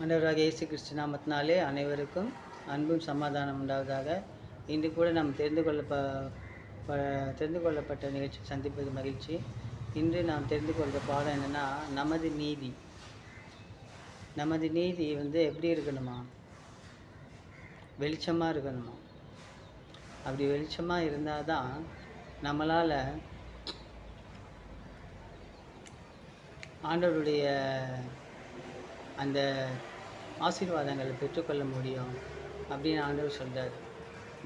மன்னவராக இயேசு கிறிஸ்து நாமத்தினாலே அனைவருக்கும் அன்பும் சமாதானம் உண்டாவதாக. இன்று கூட நாம் தெரிந்து கொள்ள ப ப- தெரிந்து கொள்ளப்பட்ட நிகழ்ச்சி சந்திப்பது மகிழ்ச்சி. இன்று நாம் தெரிந்து கொள்கிற பாடம் என்னென்னா நமது நீதி. நமது நீதி வந்து எப்படி இருக்கணுமா? வெளிச்சமாக இருக்கணுமா? அப்படி வெளிச்சமாக இருந்தால் தான் நம்மளால் ஆண்டவருடைய அந்த ஆசீர்வாதங்களை பெற்றுக்கொள்ள முடியும் அப்படின்னு ஆண்டவர் சொல்கிறார்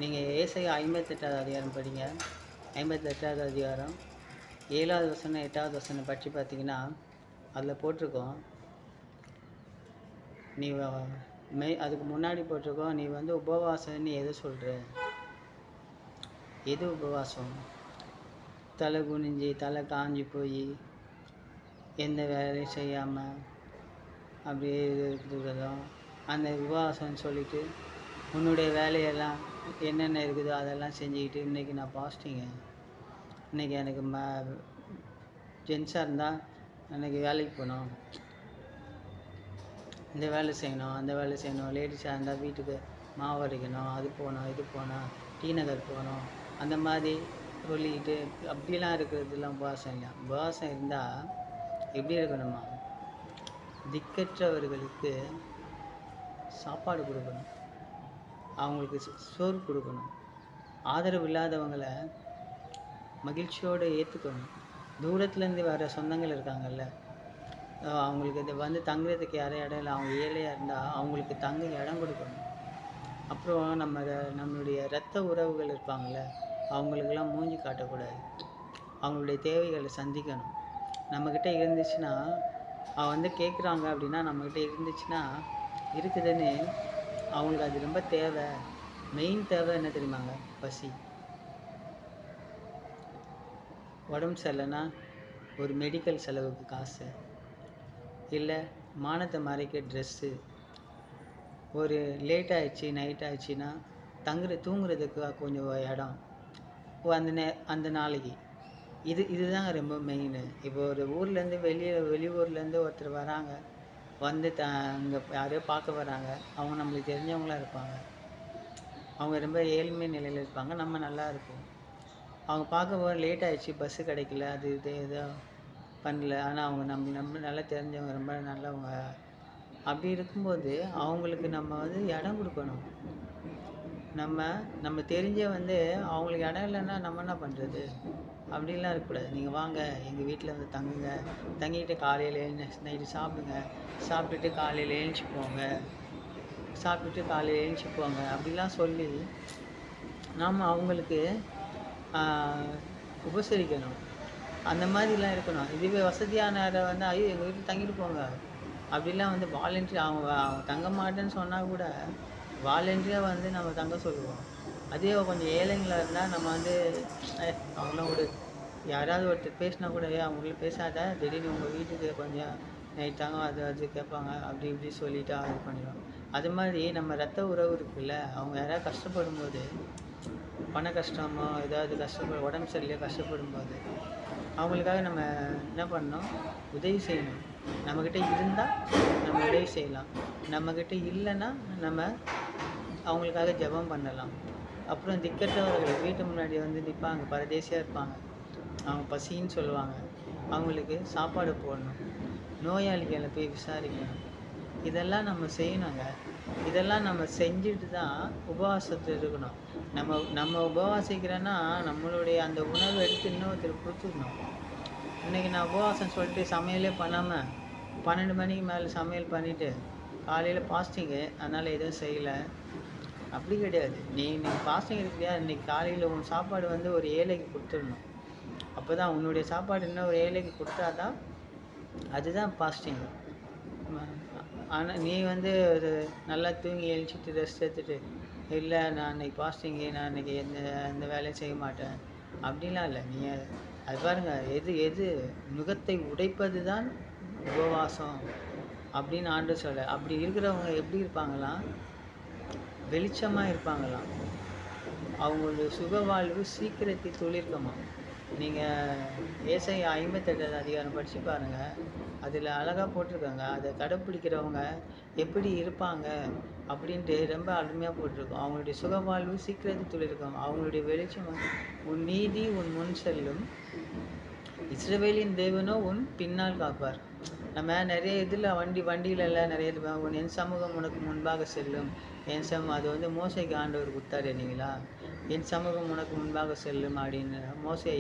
நீங்கள் ஏசை ஐம்பத்தெட்டாவது அதிகாரம் படிங்க. ஐம்பத்தெட்டாவது அதிகாரம் ஏழாவது வசனம் எட்டாவது வசனம் பற்றி பார்த்தீங்கன்னா அதில் போட்டிருக்கோம். நீ மெய் அதுக்கு முன்னாடி போட்டிருக்கோம். நீ வந்து உபவாசம்னு எதை சொல்கிற எது உபவாசம்? தலை குனிஞ்சு தலை காஞ்சி போய் எந்த வேலையும் செய்யாமல் அப்படியே இருக்கிறதும் அந்த உபவாசம்னு சொல்லிட்டு உன்னுடைய வேலையெல்லாம் என்னென்ன இருக்குதோ அதெல்லாம் செஞ்சுக்கிட்டு இன்றைக்கி நான் பாஸ்டிங்க. இன்றைக்கி எனக்கு ம ஜென்ஸாக இருந்தால் எனக்கு வேலைக்கு போகணும். இந்த வேலை செய்யணும் அந்த வேலை செய்யணும். லேடிஸாக இருந்தால் வீட்டுக்கு மாவு அரைக்கணும் அது போகணும் இது போகணும் டீ நகர் போகணும். அந்த மாதிரி சொல்லிக்கிட்டு அப்படிலாம் இருக்கிறதுலாம் உபவாசம் இல்லை. உபவாசம் இருந்தால் எப்படி இருக்கணுமா? திக்கற்றவர்களுக்கு சாப்பாடு கொடுக்கணும். அவங்களுக்கு சோறு கொடுக்கணும். ஆதரவு இல்லாதவங்களை மகிழ்ச்சியோடு ஏற்றுக்கணும் தூரத்துலேருந்து வர சொந்தங்கள் இருக்காங்கல்ல அவங்களுக்கு இது வந்து தங்குறதுக்கு யாரும் இடம் இல்லை அவங்க ஏழையாக இருந்தால் அவங்களுக்கு தங்க இடம் கொடுக்கணும். அப்புறம் நம்ம நம்மளுடைய இரத்த உறவுகள் இருப்பாங்கள்ல அவங்களுக்கெல்லாம் மூஞ்சி காட்டக்கூடாது. அவங்களுடைய தேவைகளை சந்திக்கணும். நம்மக்கிட்ட இருந்துச்சுன்னா வந்து கேட்குறாங்க அப்படின்னா நம்மக்கிட்ட இருந்துச்சுன்னா இருக்குதுன்னு அவங்களுக்கு அது ரொம்ப தேவை. மெயின் தேவை என்ன தெரியுமாங்க? பசி. உடம்பு சரியில்லைன்னா ஒரு மெடிக்கல் செலவுக்கு காசு. இல்லை மானத்தை மறைக்க ட்ரெஸ்ஸு ஒரு லேட் ஆயிடுச்சு நைட் ஆயிடுச்சுன்னா தங்குற தூங்குறதுக்கு கொஞ்சம் இடம். அந்த நே அந்த நாளைக்கு. இது இதுதான் ரொம்ப மெயின் இப்போ ஒரு ஊர்லேருந்து வெளியே வெளியூர்லேருந்து ஒருத்தர் வராங்க வந்து த அங்கே யாரையோ பார்க்க வராங்க அவங்க நம்மளுக்கு தெரிஞ்சவங்களா இருப்பாங்க. அவங்க ரொம்ப ஏழ்மை நிலையில் இருப்பாங்க நம்ம நல்லா இருப்போம். அவங்க பார்க்க போக லேட் ஆகிடுச்சு பஸ்ஸு கிடைக்கல அது இது ஏதோ பண்ணல. ஆனால் அவங்க நம்ம நம்ம நல்லா தெரிஞ்சவங்க ரொம்ப நல்லவங்க. அப்படி இருக்கும்போது அவங்களுக்கு நம்ம வந்து இடம் கொடுக்கணும். நம்ம நம்ம தெரிஞ்ச வந்து அவங்களுக்கு இடம் இல்லைன்னா நம்ம என்ன பண்ணுறது அப்படிலாம் இருக்கக்கூடாது. நீங்கள் வாங்க எங்கள் வீட்டில் வந்து தங்குங்க. தங்கிட்டு காலையில் நெக்ஸ்ட் நைட்டு சாப்பிடுங்க. சாப்பிட்டுட்டு காலையில் எழுந்துச்சி போங்க. சாப்பிட்டுட்டு காலையில் எழுந்துச்சி போங்க. அப்படிலாம் சொல்லி நாம் அவங்களுக்கு உபசரிக்கணும். அந்த மாதிரிலாம் இருக்கணும். இதுவே வசதியான வந்து ஐயோ எங்கள் வீட்டில் தங்கிட்டு போங்க. அப்படிலாம் வந்து வாலண்டியர் அவங்க அவங்க தங்க மாட்டேன்னு சொன்னால் கூட வாலண்டரியாக வந்து நம்ம தங்க சொல்லுவோம். அதே கொஞ்சம் ஏழைங்களாக இருந்தால் நம்ம வந்து "ஏய், அவங்களாம் ஒரு யாராவது ஒருத்தர் பேசினா கூட ஏன் அவங்கள பேசாத. திடீர்னு உங்கள் வீட்டுக்கு கொஞ்சம் நைட்டாங்க அது அது கேட்பாங்க. அப்படி இப்படி சொல்லிட்டு அது பண்ணிடுவோம் அது மாதிரி நம்ம ரத்த உறவு இருக்குல்ல அவங்க யாராவது கஷ்டப்படும் போது பண கஷ்டமோ ஏதாவது கஷ்டப்பட உடம்பு சரியில்லையோ கஷ்டப்படும் போது அவங்களுக்காக நம்ம என்ன பண்ணணும்? உதவி செய்யணும். நம்மக்கிட்ட இருந்தால் நம்ம உதவி செய்யலாம். நம்மக்கிட்ட இல்லைன்னா நம்ம அவங்களுக்காக ஜெபம் பண்ணலாம். அப்புறம் திக்கற்றவர்கள் வீட்டு முன்னாடி வந்து நிற்பாங்க பரதேசியாக இருப்பாங்க. அவங்க பசின்னு சொல்லுவாங்க. அவங்களுக்கு சாப்பாடு போடணும். நோயாளிகளை போய் விசாரிக்கணும். இதெல்லாம் நம்ம செய்யணுங்க. இதெல்லாம் நம்ம செஞ்சுட்டு தான் உபவாசத்தில் இருக்கணும். நம்ம நம்ம உபவாசிக்கிறோன்னா நம்மளுடைய அந்த உணவை எடுத்து இன்னொருத்தருக்கு கொடுத்துக்கணும் இன்றைக்கி நான் உபவாசம் சொல்லிட்டு சமையலே பண்ணாமல் பன்னெண்டு மணிக்கு மேலே சமையல் பண்ணிவிட்டு காலையில் பாஸ்டிங்கு அதனால் எதுவும் செய்யலை. அப்படி கிடையாது. நீ இன்னைக்கு பாசம் இருக்கிறியா இன்னைக்கு காலையில் உன் சாப்பாடு வந்து ஒரு ஏழைக்கு கொடுத்துடணும். அப்போ தான் உன்னுடைய சாப்பாடு இன்னும் ஒரு ஏழைக்கு கொடுத்தா தான் அதுதான் பாஸ்டிங் ஆனால் நீ வந்து ஒரு நல்லா தூங்கி எழுச்சிட்டு ரெஸ்ட் எடுத்துட்டு இல்லை நான் இன்னைக்கு பாஸ்டிங்கு நான் இன்னைக்கு எந்த எந்த வேலையும் செய்ய மாட்டேன். அப்படிலாம் இல்லை. நீ அது பாருங்கள் எது எது நுகத்தை உடைப்பது தான் உபவாசம் அப்படின்னு ஆண்டு சொல்ல. அப்படி இருக்கிறவங்க எப்படி இருப்பாங்களாம்? வெளிச்சமாக இருப்பாங்களாம். அவங்களுடைய சுக வாழ்வு சீக்கிரத்தில் துளிர்க்குமா? நீங்கள் ஏசை ஐம்பத்தெட்டாவது அதிகாரம் படித்து பாருங்கள் அதில் அழகாக போட்டிருக்காங்க. அதை கடைப்பிடிக்கிறவங்க எப்படி இருப்பாங்க அப்படின்ட்டு ரொம்ப அருமையாக போட்டிருக்கோம். அவங்களுடைய சுகவாழ்வு சீக்கிரத்தில் தொழிற்கம் அவங்களுடைய வெளிச்சம் உன் நீதி உன் முன் செல்லும். இஸ்ரவேலின் தேவனோ உன் பின்னால் காப்பார். நம்ம நிறைய இதில் வண்டி வண்டியிலலாம் நிறைய இது உன் என் சமூகம் உனக்கு முன்பாக செல்லும். என் சமூகம் அது வந்து மோசைக்கு ஆண்டவர் கொடுத்தாரு இல்லைங்களா? என் சமூகம் உனக்கு முன்பாக செல்லும் அப்படின்னு மோசை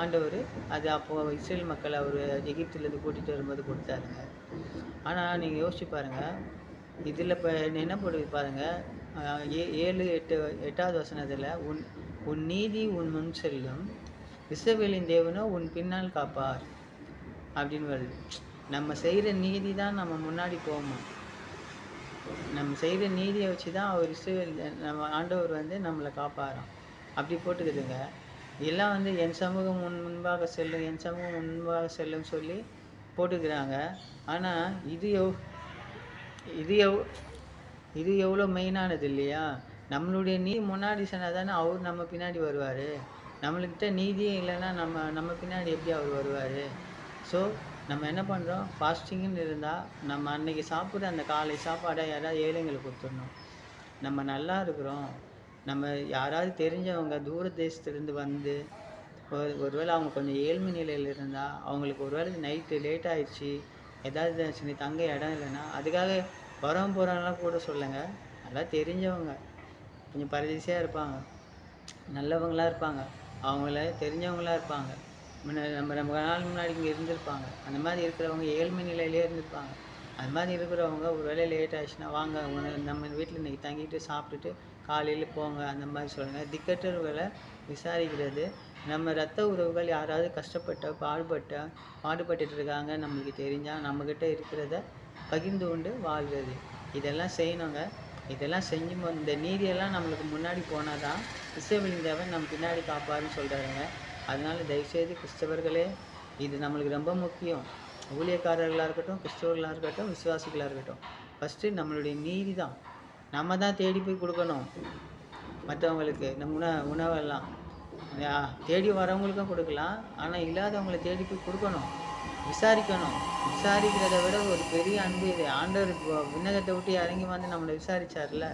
ஆண்டவர் அது அப்போது இஸ்ரேல் மக்கள் அவர் எகிப்திலேருந்து கூட்டிகிட்டு வரும்போது கொடுத்தாருங்க. ஆனால் நீங்கள் யோசிச்சு பாருங்கள் இதில் இப்போ என்ன போடுது பாருங்கள் ஏ ஏழு எட்டு எட்டாவது வசனத்தில் உன் உன் நீதி உன் முன் செல்லும். இசவேலின் தேவனோ உன் பின்னால் காப்பார். அப்படின்னு வருது. நம்ம செய்கிற நீதி தான் நம்ம முன்னாடி போகணும் நம்ம செய்கிற நீதியை வச்சு தான் அவர் இஸ்ரவேல் நம்ம ஆண்டவர் வந்து நம்மளை காப்பாராம் அப்படி போட்டுக்கிதுங்க எல்லாம் வந்து என் சமூகம் முன் முன்பாக செல்லும் என் சமூகம் முன்பாக செல்லும் சொல்லி போட்டுக்கிறாங்க. ஆனால் இது எவ் இது எவ் இது எவ்வளோ மெயினானது இல்லையா? நம்மளுடைய நீ முன்னாடி சொன்னால் தானே அவர் நம்ம பின்னாடி வருவார். நம்மளுக்கிட்ட நீதியே இல்லைன்னா நம்ம நம்ம பின்னாடி எப்படி அவர் வருவார்? ஸோ நம்ம என்ன பண்ணுறோம் ஃபாஸ்டிங்னு இருந்தால் நம்ம அன்றைக்கி சாப்பிட்ற அந்த காலை சாப்பாடை யாராவது ஏழைங்களுக்கு கொடுத்துடணும். நம்ம நல்லா இருக்கிறோம். நம்ம யாராவது தெரிஞ்சவங்க தூர தேசத்துலேருந்து வந்து ஒரு ஒருவேளை அவங்க கொஞ்சம் ஏழ்மை நிலையில் இருந்தால் அவங்களுக்கு ஒருவேளை நைட்டு லேட் ஆயிடுச்சு ஏதாவது சின்ன தங்க இடம் இல்லைன்னா அதுக்காக வரம் போகிறவங்களாம் கூட சொல்லுங்கள் நல்லா தெரிஞ்சவங்க. கொஞ்சம் பரதேசியாக இருப்பாங்க. நல்லவங்களா இருப்பாங்க. அவங்கள தெரிஞ்சவங்களா இருப்பாங்க. முன்ன நம்ம ரொம்ப நாள் முன்னாடி இங்கே இருந்திருப்பாங்க. அந்த மாதிரி இருக்கிறவங்க ஏழ்மை நிலையிலே இருந்திருப்பாங்க. அது மாதிரி இருக்கிறவங்க ஒரு வேலை லேட் ஆச்சுன்னா வாங்க உன- நம்ம வீட்டில் இன்னைக்கு தங்கிட்டு சாப்பிட்டுட்டு காலையில் போங்க அந்த மாதிரி சொல்லுங்கள் திக்கற்றவர்களை விசாரிக்கிறது நம்ம ரத்த உறவுகள் யாராவது கஷ்டப்பட்ட பாடுபட்ட பாடுபட்டுட்டு இருக்காங்க நம்மளுக்கு தெரிஞ்சால் நம்மக்கிட்ட இருக்கிறத பகிர்ந்து கொண்டு வாழ்கிறது இதெல்லாம் செய்யணுங்க. இதெல்லாம் செஞ்சு இந்த நீதியெல்லாம் நம்மளுக்கு முன்னாடி போனால் தான் இஸ்ரவேலின் தேவன் நம்ம பின்னாடி காப்பாருன்னு சொல்கிறாருங்க அதனால் தயவுசெய்து கிறிஸ்தவர்களே இது நம்மளுக்கு ரொம்ப முக்கியம். ஊழியக்காரர்களாக இருக்கட்டும் கிறிஸ்தவர்களாக இருக்கட்டும் விசுவாசிகளாக இருக்கட்டும். ஃபஸ்ட்டு நம்மளுடைய நீதி தான். நம்ம தான் தேடி போய் கொடுக்கணும். மற்றவங்களுக்கு நம்ம உண உணவெல்லாம். தேடி வரவங்களுக்கும் கொடுக்கலாம். ஆனால் இல்லாதவங்களை தேடி போய் கொடுக்கணும். விசாரிக்கணும். விசாரிக்கிறத விட ஒரு பெரிய அன்பு இது. ஆண்டவர் விண்ணகத்தை விட்டு இறங்கி வந்து நம்மளை விசாரிச்சார்ல?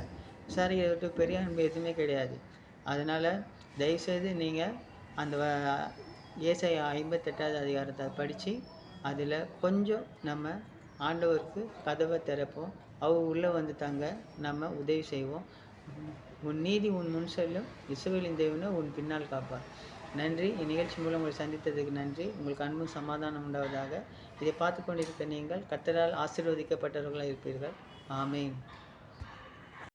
விசாரிக்கிறத விட்டு பெரிய அன்பு எதுவுமே கிடையாது. அதனால் தயவுசெய்து நீங்கள் அந்த வ- ஐம்பத்தெட்டாவது அதிகாரத்தை படித்து அதில் கொஞ்சம் நம்ம ஆண்டவருக்கு கதவை திறப்போம். அவர் உள்ளே வந்து தங்க நம்ம உதவி செய்வோம். உன் நீதி உன் முன் செல்லும். இசுவலின் தெய்வனை உன் பின்னால் காப்பார். நன்றி. இந்நிகழ்ச்சி மூலம் உங்களை சந்தித்ததுக்கு நன்றி. உங்களுக்கு அன்பும் சமாதானம் உண்டாவதாக. இதை பார்த்து கொண்டிருக்க நீங்கள் கத்தரால் ஆசீர்வதிக்கப்பட்டவர்களாக இருப்பீர்கள். ஆமேன்.